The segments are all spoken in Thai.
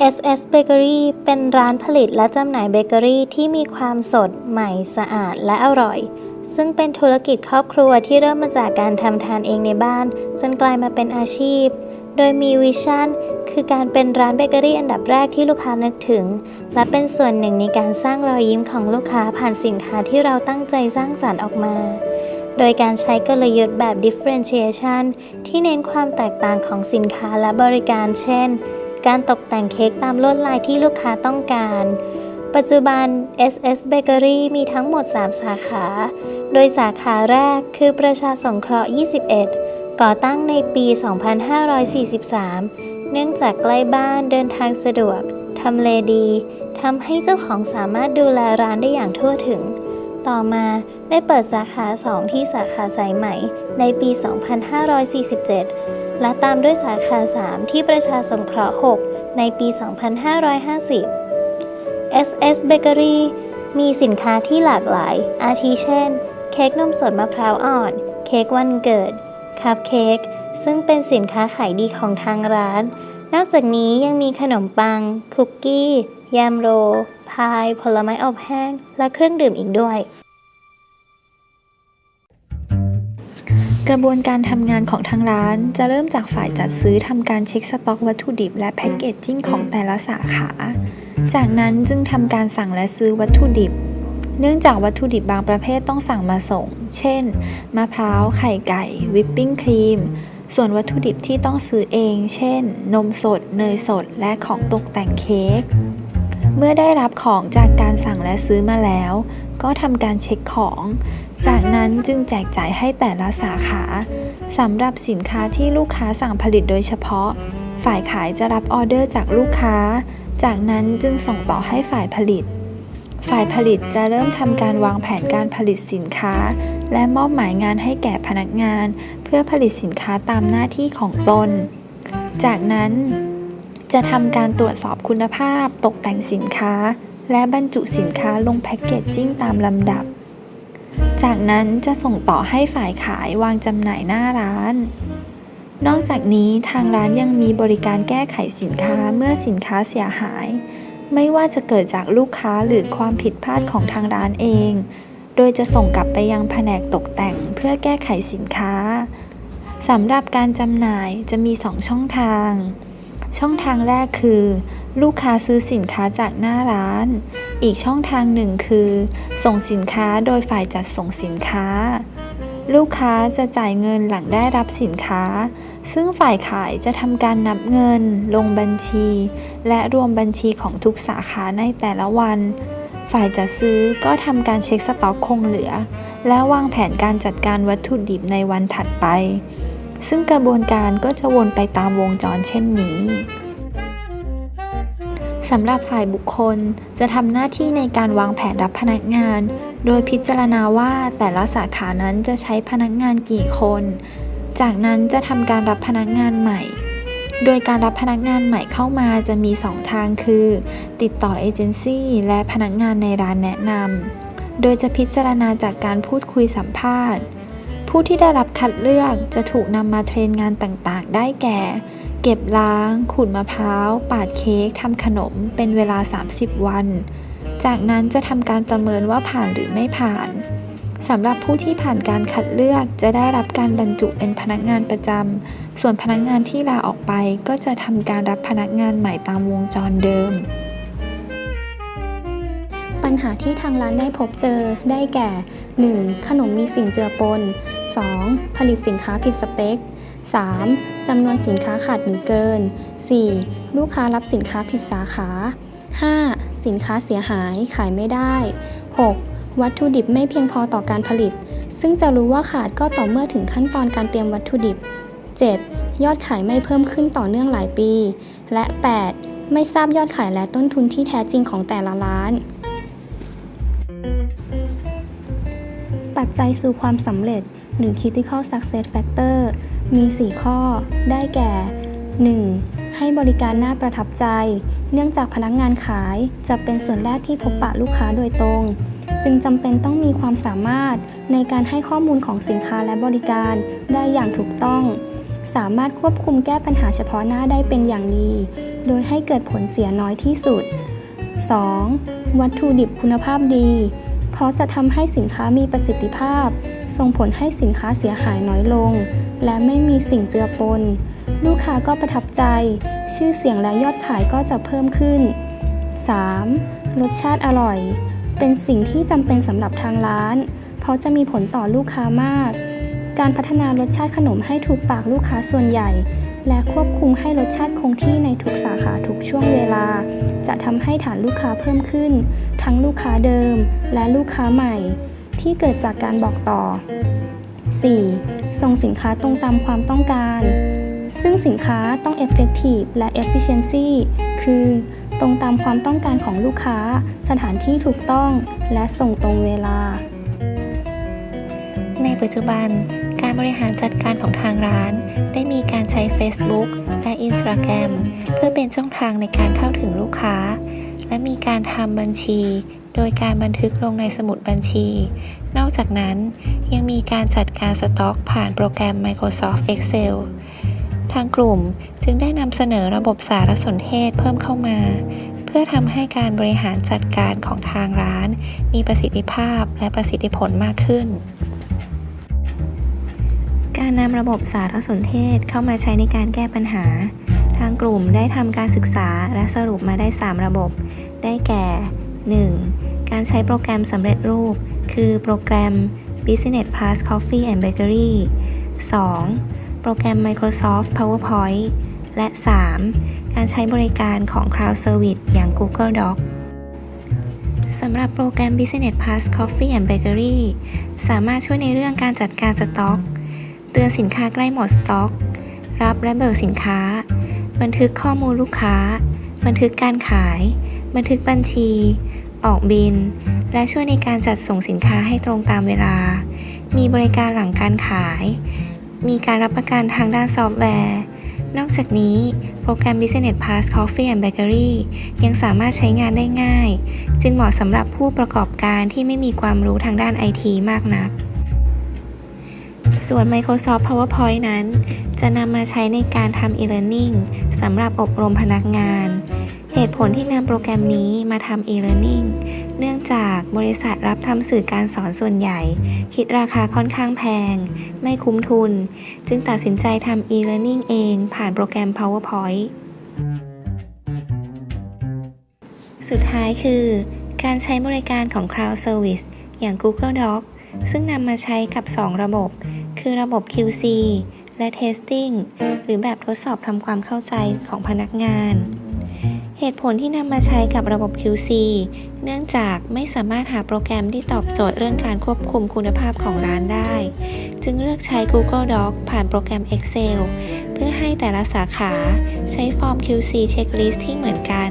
SS Bakery เป็นร้านผลิตและจำหน่ายเบเกอรี่ที่มีความสดใหม่สะอาดและอร่อย ซึ่งเป็นธุรกิจครอบครัวที่เริ่มมาจากการทำทานเองในบ้าน จนกลายมาเป็นอาชีพ โดยมีวิชั่นคือการเป็นร้านเบเกอรี่อันดับแรกที่ลูกค้านึกถึง และเป็นส่วนหนึ่งในการสร้างรอยยิ้มของลูกค้าผ่านสินค้าที่เราตั้งใจสร้างสรรค์ออกมาโดยการใช้กลยุทธ์แบบ differentiation ที่เน้นความแตกต่างของสินค้าและบริการ เช่น การตกแต่งเค้กตามลวดลายที่ลูกค้าต้องการ ปัจจุบัน SS Bakery มีทั้งหมด 3 สาขา โดยสาขาแรกคือประชาสงเคราะห์ 21 ก่อตั้งในปี 2543 เนื่องจากใกล้บ้านเดินทางสะดวกทำเลดีทำให้เจ้าของสามารถดูแลร้านได้อย่างทั่วถึง ต่อมาได้เปิดสาขา 2 ที่สาขาสายไหมในปี 2547 และตามด้วยสาขา 3 ที่ประชาสงเคราะห์ 6 ในปี 2550 SS Bakery มีสินค้าที่หลากหลาย อาทิเช่น เค้กนมสดมะพร้าวอ่อน เค้กวันเกิด คัพเค้ก ซึ่งเป็นสินค้าขายดีของทางร้าน นอกจากนี้ยังมีขนมปัง คุกกี้ ยามโร พาย ผลไม้อบแห้ง และเครื่องดื่มอีกด้วย กระบวนการทำงานของทางร้านจะเริ่มจากฝ่ายจัดซื้อทำการเช็คสต็อกวัตถุดิบและแพ็กเกจจิ้งของแต่ละสาขา จากนั้นจึงทำการสั่งและซื้อวัตถุดิบ เนื่องจากวัตถุดิบบางประเภทต้องสั่งมาส่ง เช่น มะพร้าว ไข่ไก่ วิปปิ้งครีม ส่วนวัตถุดิบที่ต้องซื้อเอง เช่น นมสด เนยสด และของตกแต่งเค้ก เมื่อได้รับของจากการสั่งและซื้อมาแล้ว ก็ทำการเช็คของ จากนั้นจึงแจกจ่ายให้แต่ละสาขาสำหรับสินค้าที่ลูกค้าสั่งผลิตโดยเฉพาะ ฝ่ายขายจะรับออเดอร์จากลูกค้า จากนั้นจึงส่งต่อให้ฝ่ายผลิต ฝ่ายผลิตจะเริ่มทำการวางแผนการผลิตสินค้า และมอบหมายงานให้แก่พนักงาน เพื่อผลิตสินค้าตามหน้าที่ของตน จากนั้น จะทำการตรวจสอบคุณภาพ ตกแต่งสินค้า และบรรจุสินค้าลงแพ็กเกจจิ้งตามลำดับ จากนั้นจะส่งต่อให้ฝ่ายขายวางจำหน่ายหน้าร้าน นอกจากนี้ทางร้านยังมีบริการแก้ไขสินค้าเมื่อสินค้าเสียหาย ไม่ว่าจะเกิดจากลูกค้าหรือความผิดพลาดของทางร้านเอง โดยจะส่งกลับไปยังแผนกตกแต่งเพื่อแก้ไขสินค้าสำหรับการจำหน่ายจะมี 2 ช่องทาง ช่องทางแรกคือ ลูกค้าซื้อสินค้าจากหน้าร้าน อีกช่องทางหนึ่งคือ ส่งสินค้าโดยฝ่ายจัดส่งสินค้า ลูกค้าจะจ่ายเงินหลังได้รับสินค้า ซึ่งฝ่ายขายจะทำการนับเงิน ลงบัญชี และรวมบัญชีของทุกสาขาในแต่ละวัน ฝ่ายจัดซื้อก็ทำการเช็คสต็อกคงเหลือ และวางแผนการจัดการวัตถุดิบในวันถัดไป ซึ่งกระบวนการก็จะวนไปตามวงจรเช่นนี้สำหรับฝ่ายบุคคลจะทำหน้าที่ในการวางแผนรับพนักงาน โดยพิจารณาว่าแต่ละสาขานั้นจะใช้พนักงานกี่คน จากนั้นจะทำการรับพนักงานใหม่ โดยการรับพนักงานใหม่เข้ามาจะมี 2 ทางคือ ติดต่อเอเจนซี่และพนักงานในร้านแนะนำ โดยจะพิจารณาจากการพูดคุยสัมภาษณ์ ผู้ที่ได้รับคัดเลือกจะถูกนำมาเทรนงานต่างๆ ได้แก่ เก็บล้าง ขูดมะพร้าว ปาดเค้กทำขนมเป็นเวลา 30 วัน จากนั้นจะทำการประเมินว่าผ่านหรือไม่ผ่านสำหรับผู้ที่ผ่านการคัดเลือกจะได้รับการบรรจุเป็นพนักงานประจำ ส่วนพนักงานที่ลาออกไปก็จะทำการรับพนักงานใหม่ตามวงจรเดิม ปัญหาที่ทางร้านได้พบเจอได้แก่ 1. ขนมมีสิ่งเจือปน 2. ผลิตสินค้าผิดสเปค 3. จำนวนสินค้าขาดหรือเกิน 4. ลูกค้ารับสินค้าผิดสาขา 5. สินค้าเสียหายขายไม่ได้ 6. วัตถุดิบไม่เพียงพอต่อการผลิต ซึ่งจะรู้ว่าขาดก็ต่อเมื่อถึงขั้นตอนการเตรียมวัตถุดิบ 7. ยอดขายไม่เพิ่มขึ้นต่อเนื่องหลายปี และ 8. ไม่ทราบยอดขายและต้นทุนที่แท้จริงของแต่ละร้าน ปัจจัยสู่ความสำเร็จ หรือ critical success factor มี 4 ข้อ ได้แก่ 1. ให้บริการน่าประทับใจ เนื่องจากพนักงานขายจะเป็นส่วนแรกที่พบปะลูกค้าโดยตรง จึงจำเป็นต้องมีความสามารถในการให้ข้อมูลของสินค้าและบริการได้อย่างถูกต้อง สามารถควบคุมแก้ปัญหาเฉพาะหน้าได้เป็นอย่างดี โดยให้เกิดผลเสียน้อยที่สุด 2. วัตถุดิบคุณภาพดี เพราะจะทำให้สินค้ามีประสิทธิภาพ ส่งผลให้สินค้าเสียหายน้อยลง และไม่มีสิ่งเจือปน ลูกค้าก็ประทับใจ ชื่อเสียงและยอดขายก็จะเพิ่มขึ้น 3. รสชาติอร่อย เป็นสิ่งที่จำเป็นสำหรับทางร้าน เพราะจะมีผลต่อลูกค้ามาก การพัฒนารสชาติขนมให้ถูกปากลูกค้าส่วนใหญ่ และควบคุมให้รสชาติคงที่ในทุกสาขาทุกช่วงเวลา จะทำให้ฐานลูกค้าเพิ่มขึ้น ทั้งลูกค้าเดิมและลูกค้าใหม่ ที่เกิดจากการบอกต่อ 4. ส่งสินค้าตรงตามความต้องการ ซึ่งสินค้าต้อง effective และ efficiency คือตรงตามความต้องการของลูกค้า สถานที่ถูกต้อง และส่งตรงเวลา ปัจจุบัน การบริหารจัดการของทางร้าน ได้มีการใช้ Facebook และ Instagram เพื่อเป็นช่องทางในการเข้าถึงลูกค้า และมีการทำบัญชี โดยการบันทึกลงในสมุดบัญชี นอกจากนั้นยังมีการจัดการสต็อก ผ่านโปรแกรม Microsoft Excel ทางกลุ่มจึงได้นำเสนอระบบสารสนเทศเพิ่มเข้ามา เพื่อทำให้การบริหารจัดการของทางร้าน มีประสิทธิภาพและประสิทธิผลมากขึ้น การนำระบบสารสนเทศเข้ามาใช้ในการแก้ปัญหา ทางกลุ่มได้ทำการศึกษาและสรุปมาได้ 3 ระบบ ได้แก่ 1. การใช้โปรแกรมสำเร็จรูป คือโปรแกรม Business Plus Coffee and Bakery 2. โปรแกรม Microsoft PowerPoint และ 3. การใช้บริการของ Cloud Service อย่าง Google Doc สำหรับโปรแกรม Business Plus Coffee and Bakery สามารถช่วยในเรื่องการจัดการสต็อก ตือนสินค้าใกล้หมดสต็อก รับและเบิกสินค้า บันทึกข้อมูลลูกค้า บันทึกการขาย บันทึกบัญชี ออกบิน และช่วยในการจัดส่งสินค้าให้ตรงตามเวลา มีบริการหลังการขาย มีการรับประกันทางด้านซอฟต์แวร์ นอกจากนี้โปรแกรม Business Plus Coffee and Bakery ยังสามารถใช้งานได้ง่าย จึงเหมาะสำหรับผู้ประกอบการที่ไม่มีความรู้ทางด้านไอทีมากนัก ส่วน Microsoft PowerPoint นั้น จะนำมาใช้ในการทำ e-learning สำหรับอบรมพนักงาน เหตุผลที่นำโปรแกรมนี้มาทำ e-learning เนื่องจากบริษัทรับทำสื่อการสอนส่วนใหญ่ คิดราคาค่อนข้างแพง ไม่คุ้มทุน จึงตัดสินใจทำ e-learning เองผ่านโปรแกรม PowerPoint สุดท้ายคือ การใช้บริการของ Cloud Service อย่าง Google Doc ซึ่งนำมาใช้กับ 2 ระบบ คือระบบ QC และ Testing หรือแบบทดสอบทำความเข้าใจของพนักงาน เหตุผลที่นำมาใช้กับระบบ QC เนื่องจากไม่สามารถหาโปรแกรมที่ตอบโจทย์เรื่องการควบคุมคุณภาพของร้านได้ จึงเลือกใช้ Google Doc ผ่านโปรแกรม Excel เพื่อให้แต่ละสาขาใช้ฟอร์ม QC Checklist ที่เหมือนกัน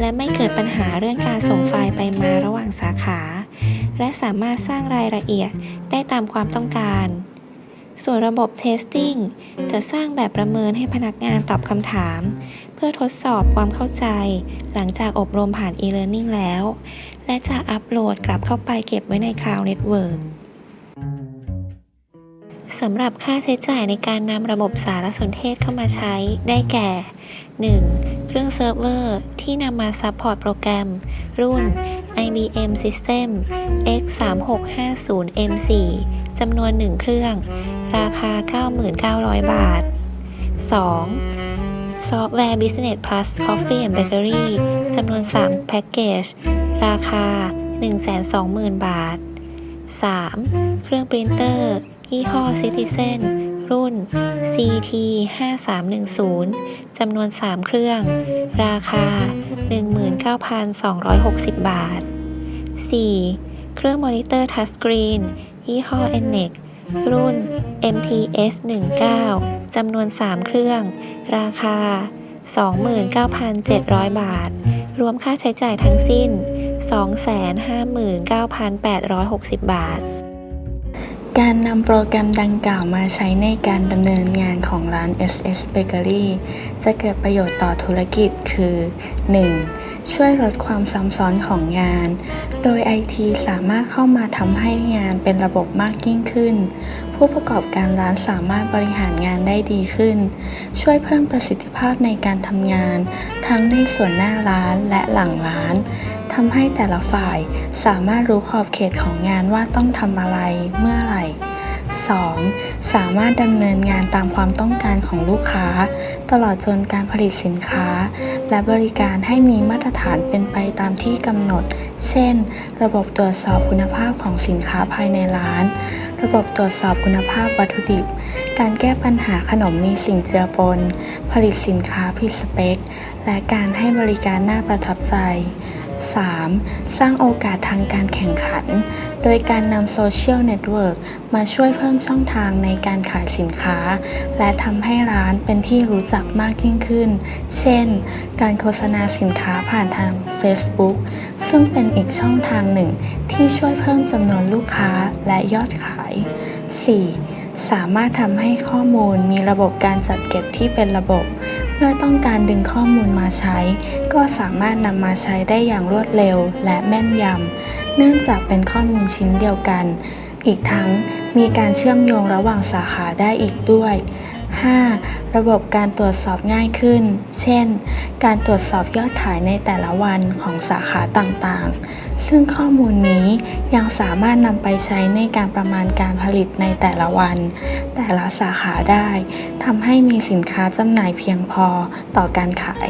และไม่เกิดปัญหาเรื่องการส่งไฟล์ไปมาระหว่างสาขา และสามารถสร้างรายละเอียดได้ตามความต้องการ ส่วนระบบ Testing จะสร้างแบบประเมินให้พนักงานตอบคำถาม เพื่อทดสอบความเข้าใจ หลังจากอบรมผ่าน e-learning แล้ว และจะอัปโหลดกลับเข้าไปเก็บไว้ใน Cloud Network สำหรับค่าใช้จ่ายในการนำระบบสารสนเทศเข้ามาใช้ได้แก่ 1. เครื่องเซิร์ฟเวอร์ที่นำมาซัพพอร์ตโปรแกรม รุ่น IBM System X3650M4 จำนวน 1 เครื่อง ราคา 9,900 บาท 2. ซอฟต์แวร์ Business Plus Coffee and Bakery จำนวน 3 แพ็กเกจ ราคา 120,000 บาท 3. เครื่องปรินเตอร์ยี่ห้อ Citizen รุ่น CT 5310จำนวน 3 เครื่อง ราคา 19,260 บาท 4. เครื่องมอนิเตอร์ทัชสกรีน ยี่ห้อ NNEC รุ่น MTS 19จำนวน 3 เครื่อง ราคา 29,700 บาท รวมค่าใช้จ่ายทั้งสิ้น 259,860 บาท การนำโปรแกรมดังกล่าวมาใช้ในการดำเนินงานของร้าน SS Bakery จะเกิดประโยชน์ต่อธุรกิจคือ 1. ช่วยลดความซ้ำซ้อนของงาน โดย IT สามารถเข้ามาทำให้งานเป็นระบบมากยิ่งขึ้น ผู้ประกอบการร้านสามารถบริหารงานได้ดีขึ้น ช่วยเพิ่มประสิทธิภาพในการทำงาน ทั้งในส่วนหน้าร้านและหลังร้านทำให้แต่ละฝ่ายสามารถรู้ขอบเขตของงานว่าต้องทำอะไรเมื่อไหร่ 2. สามารถดำเนินงานตามความต้องการของลูกค้า ตลอดจนการผลิตสินค้า และบริการให้มีมาตรฐานเป็นไปตามที่กำหนด เช่น ระบบตรวจสอบคุณภาพของสินค้าภายในร้าน ระบบตรวจสอบคุณภาพวัตถุดิบ การแก้ปัญหาขนมมีสิ่งเจือปน ผลิตสินค้าผิดสเปค และการให้บริการน่าประทับใจ 3. สร้างโอกาสทางการแข่งขัน โดยการนำโซเชียลเน็ตเวิร์กมาช่วยเพิ่มช่องทางในการขายสินค้า และทำให้ร้านเป็นที่รู้จักมากยิ่งขึ้น เช่น การโฆษณาสินค้าผ่านทาง Facebook ซึ่งเป็นอีกช่องทางหนึ่ง ที่ช่วยเพิ่มจำนวนลูกค้าและยอดขาย 4. สามารถทำให้ข้อมูลมีระบบการจัดเก็บที่เป็นระบบ เมื่อต้องการดึงข้อมูลมาใช้ ก็สามารถนำมาใช้ได้อย่างรวดเร็วและแม่นยำ เนื่องจากเป็นข้อมูลชิ้นเดียวกัน อีกทั้งมีการเชื่อมโยงระหว่างสาขาได้อีกด้วย 5. ระบบการตรวจสอบง่ายขึ้น เช่น การตรวจสอบยอดขายในแต่ละวันของสาขาต่างๆ ซึ่งข้อมูลนี้ยังสามารถนำไปใช้ในการประมาณการผลิตในแต่ละวัน แต่ละสาขาได้ ทำให้มีสินค้าจำหน่ายเพียงพอต่อการขาย